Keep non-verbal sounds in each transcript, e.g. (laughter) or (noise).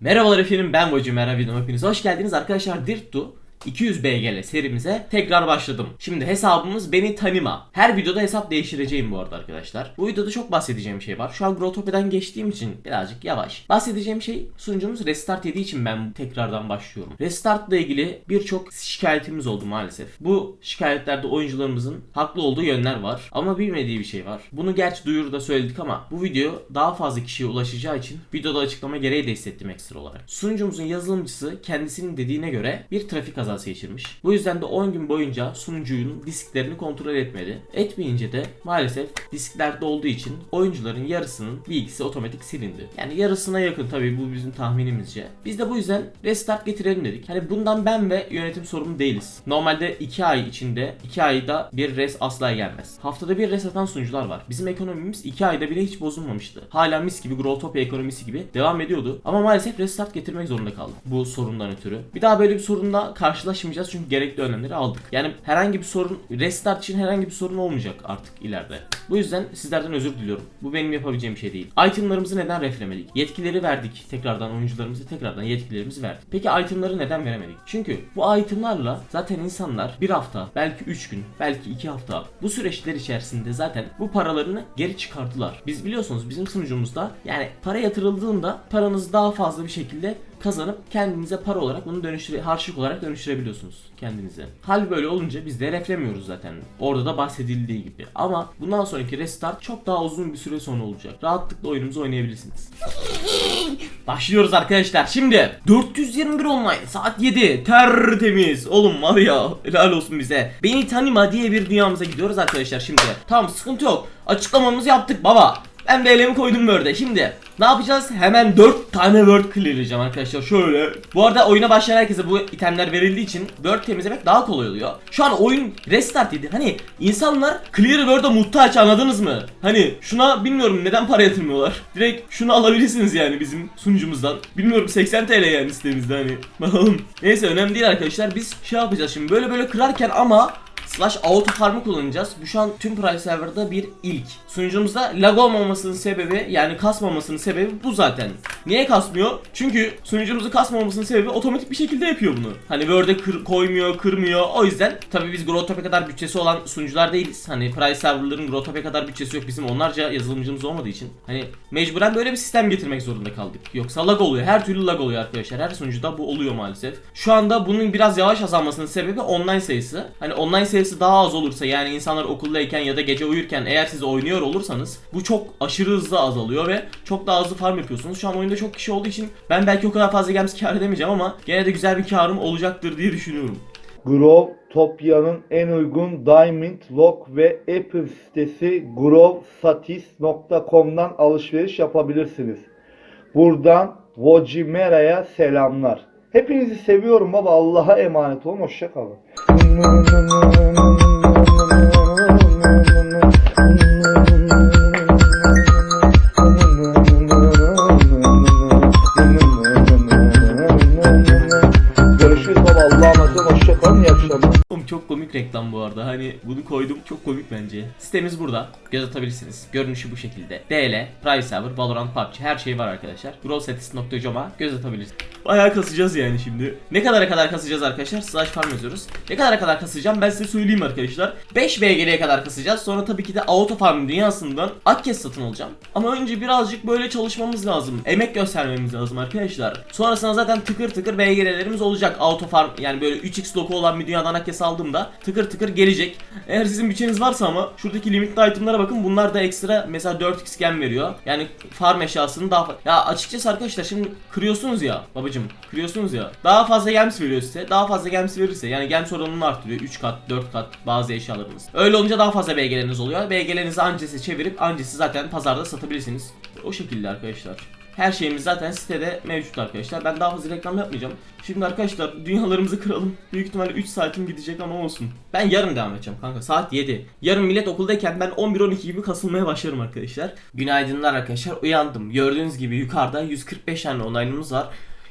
Merhabalar efendim ben Vocu Merhaba videoma hepiniz hoş geldiniz. Arkadaşlar Dirttu 200 BGL serimize tekrar başladım. Şimdi hesabımız beni tanıma. Her videoda hesap değiştireceğim bu arada arkadaşlar. Bu videoda çok bahsedeceğim şey var. Şu an Growtopia'dan geçtiğim için birazcık yavaş. Bahsedeceğim şey sunucumuz restart yediği için ben tekrardan başlıyorum. Restartla ilgili birçok şikayetimiz oldu maalesef. Bu şikayetlerde oyuncularımızın haklı olduğu yönler var. Ama bilmediği bir şey var. Bunu gerçi duyuruda söyledik ama bu video daha fazla kişiye ulaşacağı için videoda açıklama gereği de hissettim ekstra olarak. Sunucumuzun yazılımcısı kendisinin dediğine göre bir trafik kazası geçirmiş. Bu yüzden de 10 gün boyunca sunucunun disklerini kontrol etmedi. Etmeyince de maalesef disklerde olduğu için oyuncuların yarısının bilgisi otomatik silindi. Yani yarısına yakın tabii bu bizim tahminimizce. Biz de bu yüzden restart getirelim dedik. Hani bundan ben ve yönetim sorumlu değiliz. Normalde 2 ay içinde 2 ayda bir res asla gelmez. Haftada bir res atan sunucular var. Bizim ekonomimiz 2 ayda bile hiç bozulmamıştı. Hala mis gibi Growtopia ekonomisi gibi devam ediyordu. Ama maalesef restart getirmek zorunda kaldık. Bu sorundan ötürü. Bir daha böyle bir sorunla karşılaşmayacağız çünkü gerekli önlemleri aldık. Yani herhangi bir sorun restart için herhangi bir sorun olmayacak artık ileride. Bu yüzden sizlerden özür diliyorum. Bu benim yapabileceğim bir şey değil. Itemlarımızı neden reflemedik? Yetkileri verdik. Tekrardan oyuncularımıza tekrardan yetkilerimizi verdik. Peki itemları neden veremedik? Çünkü bu itemlarla zaten insanlar bir hafta, belki 3 gün, belki 2 hafta bu süreçler içerisinde zaten bu paralarını geri çıkarttılar. Biz biliyorsunuz bizim sunucumuzda yani para yatırıldığında paranızı daha fazla bir şekilde kazanıp kendinize para olarak bunu dönüştüre harçlık olarak dönüştürebiliyorsunuz kendinize. Hal böyle olunca biz de reflemiyoruz zaten. Orada da bahsedildiği gibi. Ama bundan sonraki restart çok daha uzun bir süre sonra olacak. Rahatlıkla oyunumuzu oynayabilirsiniz. Başlıyoruz arkadaşlar. Şimdi 421 online saat 7 tertemiz. Oğlum var ya helal olsun bize. Beni tanıma diye bir dünyamıza gidiyoruz arkadaşlar şimdi. Tamam sıkıntı yok. Açıklamamızı yaptık baba. Ben elimi koydum böyle. Şimdi ne yapacağız? Hemen 4 tane word clearlayacağım arkadaşlar. Şöyle. Bu arada oyuna başlayan herkese bu itemler verildiği için word temizlemek daha kolay oluyor. Şu an oyun restart yedi. Hani insanlar clear word'a muhtaç anladınız mı? Hani şuna bilmiyorum neden para yatırmıyorlar. Direkt şunu alabilirsiniz yani bizim sunucumuzdan. Bilmiyorum 80 TL yani sitemizde hani. (laughs) Bakalım. Neyse önemli değil arkadaşlar. Biz şey yapacağız şimdi böyle böyle kırarken ama slash auto farm'ı kullanacağız. Bu şu an tüm Price Server'da bir ilk. Sunucumuzda lag olmamasının sebebi yani kasmamasının sebebi bu zaten. Niye kasmıyor? Çünkü sunucumuzu kasmamasının sebebi otomatik bir şekilde yapıyor bunu. Hani Word'e kır, koymuyor, kırmıyor. O yüzden tabii biz Growtopia kadar bütçesi olan sunucular değiliz. Hani Price Server'ların Growtopia kadar bütçesi yok. Bizim onlarca yazılımcımız olmadığı için. Hani mecburen böyle bir sistem getirmek zorunda kaldık. Yoksa lag oluyor. Her türlü lag oluyor arkadaşlar. Her sunucuda bu oluyor maalesef. Şu anda bunun biraz yavaş azalmasının sebebi online sayısı. Hani online sayısı daha az olursa yani insanlar okuldayken ya da gece uyurken eğer siz oynuyor olursanız bu çok aşırı hızlı azalıyor ve çok daha hızlı farm yapıyorsunuz. Şu an oyunda çok kişi olduğu için ben belki o kadar fazla gems kar edemeyeceğim ama gene de güzel bir karım olacaktır diye düşünüyorum. Growtopia'nın en uygun Diamond, Lock ve Apple sitesi growsatis.com'dan alışveriş yapabilirsiniz. Buradan Vojimera'ya selamlar. Hepinizi seviyorum baba. Allah'a emanet olun. Hoşçakalın. Görüşürüz baba. Allah'a emanet olun. Hoşçakalın. İyi akşamlar. Çok komik reklam bu arada. Hani bunu koydum. Çok komik bence. Sitemiz burada. Göz atabilirsiniz. Görünüşü bu şekilde. DL, Price Server, Valorant, PUBG her şey var arkadaşlar. growsatis.com'a göz atabilirsiniz. Bayağı kasacağız yani şimdi. Ne kadara kadar kasacağız arkadaşlar? Slash farm yazıyoruz. Ne kadara kadar kasacağım ben size söyleyeyim arkadaşlar. 5 BGL'ye kadar kasacağız. Sonra tabii ki de auto farm dünyasından Akkes satın alacağım. Ama önce birazcık böyle çalışmamız lazım. Emek göstermemiz lazım arkadaşlar. Sonrasında zaten tıkır tıkır BGL'lerimiz olacak. Auto farm yani böyle 3x loku olan bir dünyadan Akkes aldığımda tıkır tıkır gelecek. Eğer sizin bütçeniz varsa ama şuradaki limitli itemlara bakın. Bunlar da ekstra mesela 4x gem veriyor. Yani farm eşyasını daha Ya açıkçası arkadaşlar şimdi kırıyorsunuz ya babacım kırıyorsunuz ya. Daha fazla gems veriyor size. Daha fazla gems verirse yani gems oranını arttırıyor. 3 kat 4 kat bazı eşyalarınız. Öyle olunca daha fazla BG'leriniz oluyor. BG'lerinizi ancesi çevirip ancesi zaten pazarda satabilirsiniz. O şekilde arkadaşlar. Her şeyimiz zaten sitede mevcut arkadaşlar. Ben daha fazla reklam yapmayacağım. Şimdi arkadaşlar dünyalarımızı kıralım. Büyük ihtimalle 3 saatim gidecek ama olsun. Ben yarın devam edeceğim kanka. Saat 7. Yarın millet okuldayken ben 11-12 gibi kasılmaya başlarım arkadaşlar. Günaydınlar arkadaşlar. Uyandım. Gördüğünüz gibi yukarıda 145 tane online'ımız var.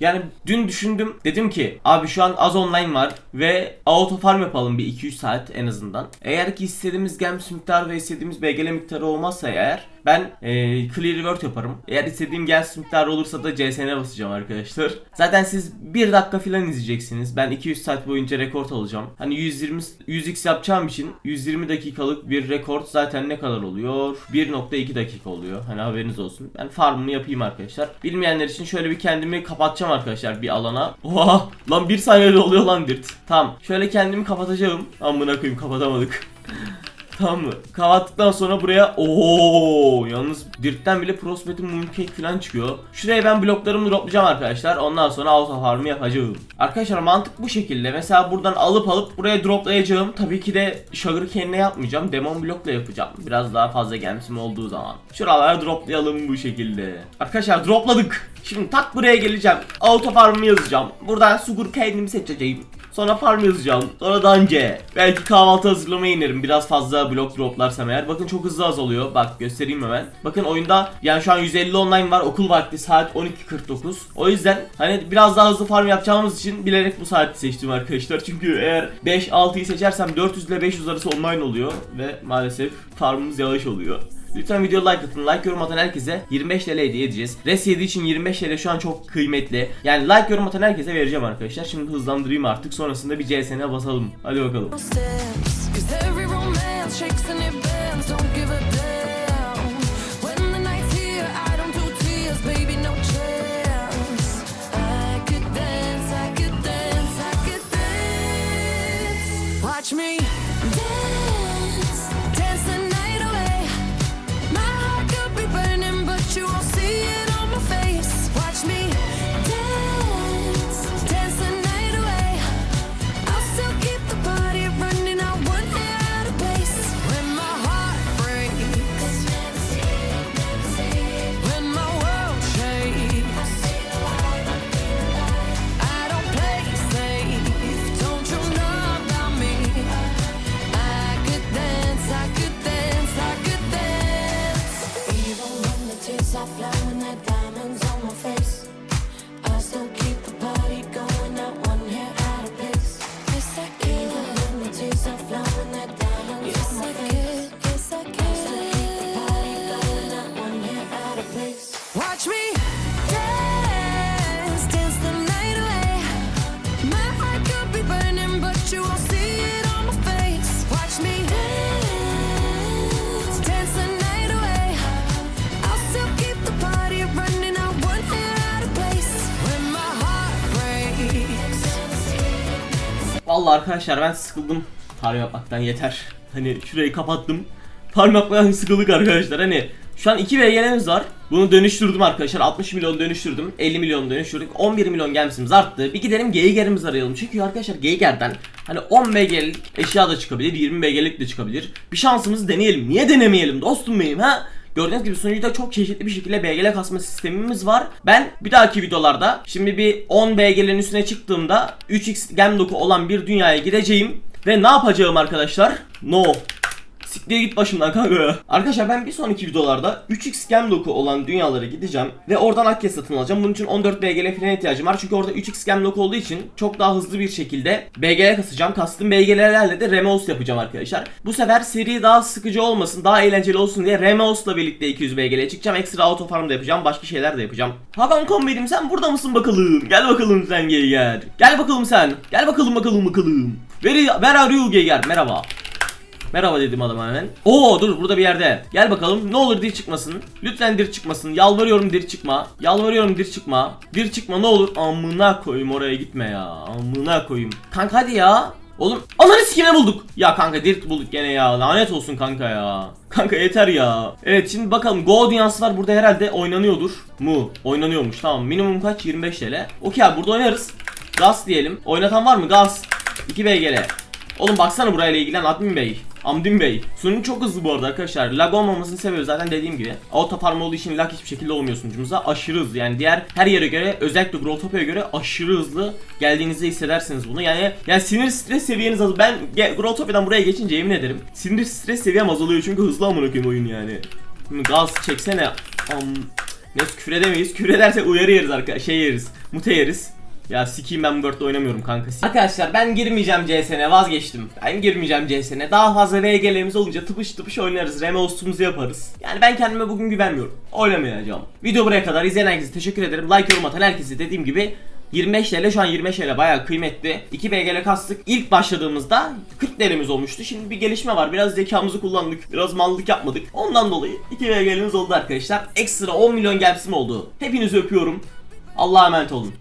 Yani dün düşündüm dedim ki abi şu an az online var ve auto farm yapalım bir 2-3 saat en azından. Eğer ki istediğimiz gems miktarı ve istediğimiz BGL miktarı olmazsa eğer Ben e, clear revert yaparım. Eğer istediğim gas miktarı olursa da CSN'e basacağım arkadaşlar. Zaten siz 1 dakika falan izleyeceksiniz. Ben 200 saat boyunca rekord alacağım. Hani 120 100x yapacağım için 120 dakikalık bir rekord zaten ne kadar oluyor? 1.2 dakika oluyor. Hani haberiniz olsun. Ben farmımı yapayım arkadaşlar. Bilmeyenler için şöyle bir kendimi kapatacağım arkadaşlar bir alana. Oha! Lan bir saniyede oluyor lan dirt. Tamam. Şöyle kendimi kapatacağım. Amına koyayım kapatamadık. Tamam mı? Kapattıktan sonra buraya ooo yalnız Dirt'ten bile Prospect'in Mooncake falan çıkıyor. Şuraya ben bloklarımı droplayacağım arkadaşlar. Ondan sonra auto farm'ı yapacağım. Arkadaşlar mantık bu şekilde. Mesela buradan alıp alıp buraya droplayacağım. Tabii ki de Sugar Cane'le yapmayacağım. Demon blokla yapacağım. Biraz daha fazla gelmişim olduğu zaman. Şuralara droplayalım bu şekilde. Arkadaşlar dropladık. Şimdi tak buraya geleceğim. Auto farm'ı yazacağım. Buradan Sugar Cane'imi seçeceğim. Sonra farm yazacağım. Sonra dance. Belki kahvaltı hazırlamaya inerim. Biraz fazla blok droplarsam eğer. Bakın çok hızlı azalıyor. Bak göstereyim hemen. Bakın oyunda yani şu an 150 online var. Okul vakti saat 12.49. O yüzden hani biraz daha hızlı farm yapacağımız için bilerek bu saati seçtim arkadaşlar. (laughs) Çünkü eğer 5-6'yı seçersem 400 ile 500 arası online oluyor. Ve maalesef farmımız yavaş oluyor. Lütfen video like atın. Like yorum atan herkese 25 TL hediye edeceğiz. Res yediği için 25 TL şu an çok kıymetli. Yani like yorum atan herkese vereceğim arkadaşlar. Şimdi hızlandırayım artık. Sonrasında bir CSN'e basalım. Hadi bakalım. Vallahi arkadaşlar ben sıkıldım. Farm yapmaktan yeter. Hani şurayı kapattım. Farm yapmaktan sıkıldık arkadaşlar. Hani şu an 2 VG'lerimiz var. Bunu dönüştürdüm arkadaşlar. 60 milyon dönüştürdüm. 50 milyon dönüştürdük. 11 milyon gelmişimiz arttı. Bir gidelim Geiger'imizi arayalım. Çünkü arkadaşlar Geiger'den hani 10 BG'lik eşya da çıkabilir. 20 BG'lik de çıkabilir. Bir şansımızı deneyelim. Niye denemeyelim dostum benim ha? Gördüğünüz gibi sunucuda çok çeşitli bir şekilde BGL kasma sistemimiz var. Ben bir dahaki videolarda şimdi bir 10 BG'lerin üstüne çıktığımda 3x gem doku olan bir dünyaya gideceğim. Ve ne yapacağım arkadaşlar? No. Siktir git başımdan kanka. Arkadaşlar ben bir sonraki videolarda 3x gem doku olan dünyalara gideceğim ve oradan Akya satın alacağım. Bunun için 14 BGL falan ihtiyacım var. Çünkü orada 3x gem doku olduğu için çok daha hızlı bir şekilde BGL kasacağım. Kastım BGL'lerle de Remos yapacağım arkadaşlar. Bu sefer seri daha sıkıcı olmasın, daha eğlenceli olsun diye Remos'la birlikte 200 BGL çıkacağım. Ekstra auto farm da yapacağım. Başka şeyler de yapacağım. Hakan Kombedim sen burada mısın bakalım? Gel bakalım sen Geiger. Gel bakalım sen. Gel bakalım bakalım bakalım. Where are you Geiger? Merhaba. Merhaba dedim adama hemen. Oo dur burada bir yerde. Gel bakalım ne olur dir çıkmasın. Lütfen dir çıkmasın. Yalvarıyorum dir çıkma. Yalvarıyorum dir çıkma. Dir çıkma ne olur. Amına koyayım oraya gitme ya. Amına koyayım. Kanka hadi ya. Oğlum ananı sikime bulduk. Ya kanka dirt bulduk gene ya. Lanet olsun kanka ya. Kanka yeter ya. Evet şimdi bakalım Go dünyası var burada herhalde oynanıyordur. Mu? Oynanıyormuş tamam. Minimum kaç? 25 TL. Okey abi burada oynarız. Gaz diyelim. Oynatan var mı? Gaz. 2 BGL. Oğlum baksana burayla ilgilen Admin Bey. Amdin Bey. Sunucu çok hızlı bu arada arkadaşlar. Lag olmamasını seviyoruz zaten dediğim gibi. Auto farm olduğu için lag hiçbir şekilde olmuyor sunucumuza. Aşırı hızlı yani diğer her yere göre özellikle Growtopia'ya göre aşırı hızlı geldiğinizde hissedersiniz bunu. Yani yani sinir stres seviyeniz az. Ben Growtopia'dan buraya geçince yemin ederim. Sinir stres seviyem azalıyor çünkü hızlı amına koyayım oyun yani. Şimdi gaz çeksene. Am Neyse küfür edemeyiz. Küfür edersek uyarı yeriz arkadaşlar. Şey yeriz. Mute yeriz. Ya sikiyim ben bu Word'de oynamıyorum kanka. Arkadaşlar ben girmeyeceğim CS'ne vazgeçtim. Ben girmeyeceğim CS'ne. Daha fazla VG'lerimiz olunca tıpış tıpış oynarız. Reme hostumuzu yaparız. Yani ben kendime bugün güvenmiyorum. Oynamayacağım. Video buraya kadar izleyen herkese teşekkür ederim. Like yorum atan herkese dediğim gibi 25 TL şu an 25 TL bayağı kıymetli. 2 BG'le kastık. İlk başladığımızda 40 TL'miz olmuştu. Şimdi bir gelişme var. Biraz zekamızı kullandık. Biraz mallık yapmadık. Ondan dolayı 2 BG'limiz oldu arkadaşlar. Ekstra 10 milyon gelsin oldu. Hepinizi öpüyorum. Allah'a emanet olun.